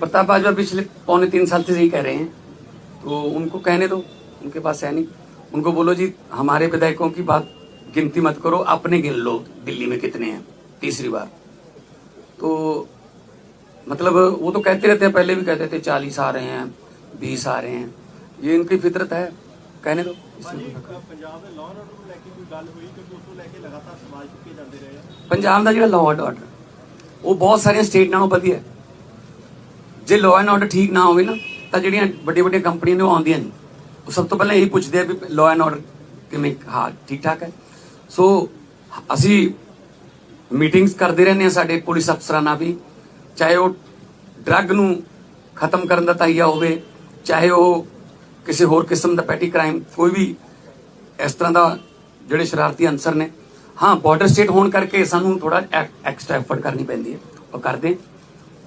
प्रताप बाजवा पिछले पौने तीन साल से यही कह रहे हैं। तो उनको कहने दो उनके पास है नहीं। उनको बोलो जी हमारे विधायकों की बात गिनती मत करो अपने गिन लो दिल्ली में कितने हैं तीसरी बार। तो मतलब वो तो कहते रहते हैं पहले भी कहते थे चालीस आ रहे हैं बीस आ रहे हैं। ये इनकी फितरत है कहने दो। पंजाब का जो लॉ एंड ऑर्डर ਉਹ ਬਹੁਤ ਸਾਰੀਆਂ ਸਟੇਟ ਨਾਲੋਂ ਵਧੀਆ ਹੈ। ਜੇ ਲਾਅ ਐਂਡ ਆਰਡਰ ਠੀਕ ਨਾ ਹੋਵੇ ਨਾ, ਤਾਂ ਜਿਹੜੀਆਂ ਵੱਡੀਆਂ ਵੱਡੀਆਂ ਕੰਪਨੀਆਂ ਨੇ ਉਹ ਆਉਂਦੀਆਂ ਨਹੀਂ। ਉਹ ਸਭ ਤੋਂ ਪਹਿਲਾਂ ਇਹੀ ਪੁੱਛਦੇ ਆ ਵੀ ਲਾਅ ਐਂਡ ਆਰਡਰ ਕਿਵੇਂ, ਹਾਂ, ਠੀਕ ਠਾਕ ਹੈ। ਸੋ ਅਸੀਂ ਮੀਟਿੰਗਸ ਕਰਦੇ ਰਹਿੰਦੇ ਹਾਂ ਸਾਡੇ ਪੁਲਿਸ ਅਫਸਰਾਂ ਨਾਲ ਵੀ। ਚਾਹੇ ਉਹ ਡਰੱਗ ਨੂੰ ਖਤਮ ਕਰਨ ਦਾ ਤਾਈਆ ਹੋਵੇ, ਚਾਹੇ ਉਹ ਕਿਸੇ ਹੋਰ ਕਿਸਮ ਦਾ ਪੈਟੀ ਕ੍ਰਾਈਮ ਕੋਈ ਵੀ ਇਸ ਤਰ੍ਹਾਂ ਦਾ ਜਿਹੜੇ ਸ਼ਰਾਰਤੀ ਅਨਸਰ ਨੇ ਹਾਂ ਬਾਰਡਰ ਸਟੇਟ ਹੋਣ ਕਰਕੇ ਸਾਨੂੰ ਥੋੜਾ ਐਕਸਟਰਾ ਐਫਰਟ ਕਰਨੀ ਪੈਂਦੀ ਹੈ ਉਹ ਕਰਦੇ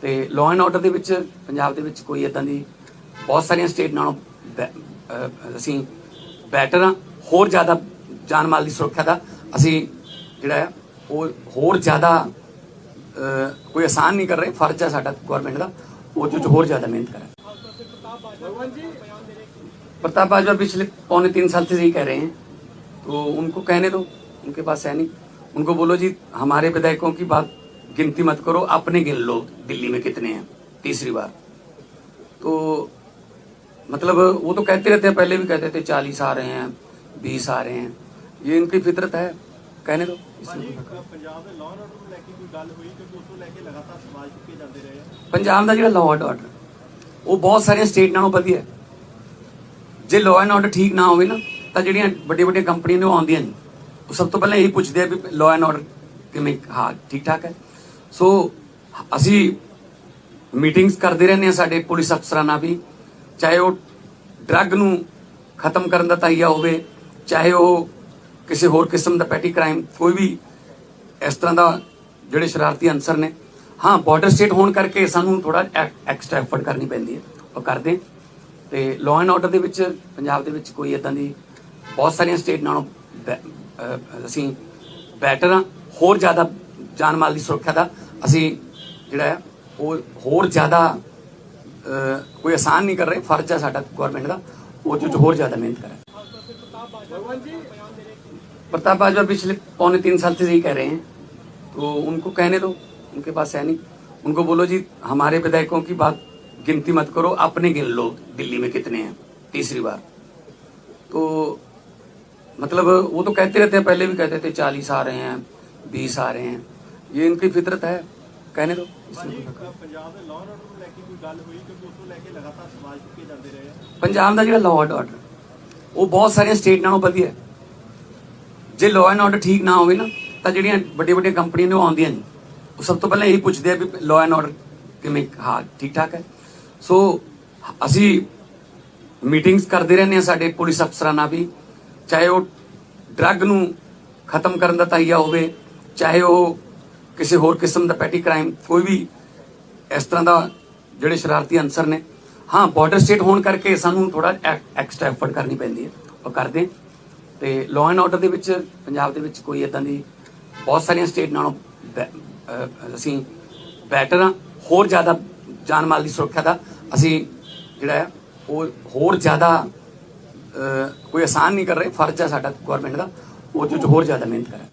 ਤੇ ਲਾਅ ਐਂਡ ਆਰਡਰ ਦੇ ਵਿੱਚ ਪੰਜਾਬ ਦੇ ਵਿੱਚ ਕੋਈ ਇਦਾਂ ਦੀ ਬਹੁਤ ਸਾਰੀਆਂ ਸਟੇਟ ਨਾਲੋਂ ਬੈ- ਅਹ ਅਸੀਂ ਬੈਟਰ ਹਾਂ ਹੋਰ ਜ਼ਿਆਦਾ ਜਾਨ ਮਾਲ ਦੀ ਸੁਰੱਖਿਆ ਦਾ ਅਸੀਂ ਜਿਹੜਾ ਹੈ ਉਹ ਹੋਰ ਜ਼ਿਆਦਾ ਅਹ ਕੋਈ ਆਸਾਨ ਨਹੀਂ ਕਰ ਰਹੇ ਫਰਜ਼ ਹੈ ਸਾਡਾ ਗਵਰਨਮੈਂਟ ਦਾ ਉਹ 'ਚ ਹੋਰ ਜ਼ਿਆਦਾ ਮਿਹਨਤ ਕਰੇ प्रताप बाजवा पिछले पौने तीन साल से यही कह रहे हैं तो उनको कहने दो उनके पास है नहीं उनको बोलो जी हमारे विधायकों की बात गिनती मत करो अपने गिन लो दिल्ली में कितने हैं तीसरी बार तो मतलब वो तो कहते रहते हैं पहले भी कहते थे चालीस आ रहे हैं बीस आ रहे हैं ये इनकी फितरत है कहने दो ਭਾਜੀ ਅ, ਪੰਜਾਬ ਦੇ ਲਾਅ ਆਰਡਰ ਨੂੰ ਲੈ ਕੇ ਕੋਈ ਗੱਲ ਹੋਈ ਕਿਉਂਕਿ ਉਸ ਤੋਂ ਲੈ ਕੇ ਲਗਾਤਾਰ ਸਵਾਲ ਚੁੱਕੇ ਜਾਂਦੇ ਰਹੇ ਆ ਪੰਜਾਬ ਦਾ ਜਿਹੜਾ ਲਾਅ ਐਂਡ ਆਰਡਰ ਉਹ ਬਹੁਤ ਸਾਰੀਆਂ ਸਟੇਟ ਨਾਲੋਂ ਵਧੀਆ ਹੈ ਜੇ ਲਾਅ ਐਂਡ ਆਰਡਰ ਠੀਕ ਨਾ ਹੋਵੇ ਨਾ ਤਾਂ ਜਿਹੜੀਆਂ ਵੱਡੀਆਂ ਵੱਡੀਆਂ ਕੰਪਨੀਆਂ ਨੇ ਉਹ ਆਉਂਦੀਆਂ ਨਹੀਂ ਉਹ ਸਭ ਤੋਂ ਪਹਿਲਾਂ ਇਹੀ ਪੁੱਛਦੇ ਆ ਵੀ ਲਾਅ ਐਂਡ ਆਰਡਰ ਕਿਵੇਂ ਹਾਂ ਠੀਕ ਠਾਕ ਹੈ। ਸੋ ਅਸੀਂ ਮੀਟਿੰਗਸ ਕਰਦੇ ਰਹਿੰਦੇ ਹਾਂ ਸਾਡੇ ਪੁਲਿਸ ਅਫਸਰਾਂ ਨਾਲ ਵੀ। ਚਾਹੇ ਉਹ ਡਰੱਗ ਨੂੰ ਖਤਮ ਕਰਨ ਦਾ ਤਾਈਆ ਹੋਵੇ, ਚਾਹੇ ਉਹ ਕਿਸੇ ਹੋਰ ਕਿਸਮ ਦਾ ਪੈਟੀ ਕ੍ਰਾਈਮ ਕੋਈ ਵੀ ਇਸ ਤਰ੍ਹਾਂ ਦਾ ਜਿਹੜੇ ਸ਼ਰਾਰਤੀ ਅਨਸਰ ਨੇ। ਹਾਂ ਬਾਰਡਰ ਸਟੇਟ ਹੋਣ ਕਰਕੇ ਸਾਨੂੰ ਥੋੜਾ ਐਕਸਟਰਾ ਐਫਰਟ ਕਰਨੀ ਪੈਂਦੀ ਹੈ। ਉਹ ਕਰਦੇ ਤੇ ਲਾਅ ਐਂਡ ਆਰਡਰ ਦੇ ਵਿੱਚ, ਪੰਜਾਬ ਦੇ ਵਿੱਚ ਕੋਈ ਇਦਾਂ ਦੀ ਬਹੁਤ ਸਾਰੀਆਂ ਸਟੇਟ ਨਾਲੋਂ ਬੈ- ਅਸੀਂ ਬੈਟਰ ਹਾਂ ਹੋਰ ਜ਼ਿਆਦਾ ਜਾਨ ਮਾਲ ਦੀ ਸੁਰੱਖਿਆ ਦਾ ਅਸੀਂ ਜਿਹੜਾ ਹੈ ਉਹ ਹੋਰ ਜ਼ਿਆਦਾ ਅਹ ਕੋਈ ਆਸਾਨ ਨਹੀਂ ਕਰ ਰਹੇ ਫਰਜ਼ ਹੈ ਸਾਡਾ ਗਵਰਨਮੈਂਟ ਦਾ ਉਹ 'ਚ ਹੋਰ ਜ਼ਿਆਦਾ ਮਿਹਨਤ ਕਰੇ प्रताप बाजवा पिछले पौने तीन साल से यही कह रहे हैं तो उनको कहने दो उनके पास है नहीं उनको बोलो जी हमारे विधायकों की बात गिनती मत करो अपने गिन लो दिल्ली में कितने हैं तीसरी बार तो मतलब वो तो कहते रहते हैं पहले भी कहते थे चालीस आ रहे हैं बीस आ रहे हैं ये इनकी फितरत है कहने दो ਭਾਜੀ ਅ, ਪੰਜਾਬ ਦੇ ਲਾਅ ਆਰਡਰ ਨੂੰ ਲੈ ਕੇ ਕੋਈ ਗੱਲ ਹੋਈ ਕਿਉਂਕਿ ਉਸ ਤੋਂ ਲੈ ਕੇ ਲਗਾਤਾਰ ਸਵਾਲ ਚੁੱਕੇ ਜਾਂਦੇ ਰਹੇ ਆ ਪੰਜਾਬ ਦਾ ਜਿਹੜਾ ਲਾਅ ਐਂਡ ਆਰਡਰ ਉਹ ਬਹੁਤ ਸਾਰੀਆਂ ਸਟੇਟ ਨਾਲੋਂ ਵਧੀਆ ਹੈ ਜੇ ਲਾਅ ਐਂਡ ਆਰਡਰ ਠੀਕ ਨਾ ਹੋਵੇ ਨਾ ਤਾਂ ਜਿਹੜੀਆਂ ਵੱਡੀਆਂ ਵੱਡੀਆਂ ਕੰਪਨੀਆਂ ਨੇ ਉਹ ਆਉਂਦੀਆਂ ਨਹੀਂ ਉਹ ਸਭ ਤੋਂ ਪਹਿਲਾਂ ਇਹੀ ਪੁੱਛਦੇ ਆ ਵੀ ਲਾਅ ਐਂਡ ਆਰਡਰ ਕਿਵੇਂ ਹਾਂ ਠੀਕ ਠਾਕ ਹੈ ਸੋ ਅਸੀਂ ਮੀਟਿੰਗਸ ਕਰਦੇ ਰਹਿੰਦੇ ਹਾਂ ਸਾਡੇ ਪੁਲਿਸ ਅਫਸਰਾਂ ਨਾਲ ਵੀ ਚਾਹੇ ਉਹ ਡਰੱਗ ਨੂੰ ਖਤਮ ਕਰਨ ਦਾ ਤਾਈਆ ਹੋਵੇ, ਚਾਹੇ ਉਹ ਕਿਸੇ ਹੋਰ ਕਿਸਮ ਦਾ ਪੈਟੀ ਕ੍ਰਾਈਮ, ਕੋਈ ਵੀ ਇਸ ਤਰ੍ਹਾਂ ਦਾ ਜਿਹੜੇ ਸ਼ਰਾਰਤੀ ਅਨਸਰ ਨੇ। ਹਾਂ ਬਾਰਡਰ ਸਟੇਟ ਹੋਣ ਕਰਕੇ ਸਾਨੂੰ ਥੋੜਾ ਐਕਸਟਰਾ ਐਫਰਟ ਕਰਨੀ ਪੈਂਦੀ ਹੈ। ਉਹ ਕਰਦੇ ਤੇ ਲਾਅ ਐਂਡ ਆਰਡਰ ਦੇ ਵਿੱਚ, ਪੰਜਾਬ ਦੇ ਵਿੱਚ ਕੋਈ ਇਦਾਂ ਦੀ ਬਹੁਤ ਸਾਰੀਆਂ ਸਟੇਟ ਨਾਲੋਂ ਬੈ- ਅਸੀਂ ਬੈਟਰ ਹਾਂ। ਹੋਰ ਜ਼ਿਆਦਾ ਜਾਨ ਮਾਲ ਦੀ ਸੁਰੱਖਿਆ ਦਾ ਅਸੀਂ ਜਿਹੜਾ ਹੈ ਉਹ ਹੋਰ ਜ਼ਿਆਦਾ ਕੋਈ ਆਸਾਨ ਨਹੀਂ ਕਰ ਰਹੇ, ਫਰਜ਼ ਹੈ ਸਾਡਾ ਗਵਰਨਮੈਂਟ ਦਾ, ਉਹ 'ਚ ਹੋਰ ਜ਼ਿਆਦਾ ਮਿਹਨਤ ਕਰੇ।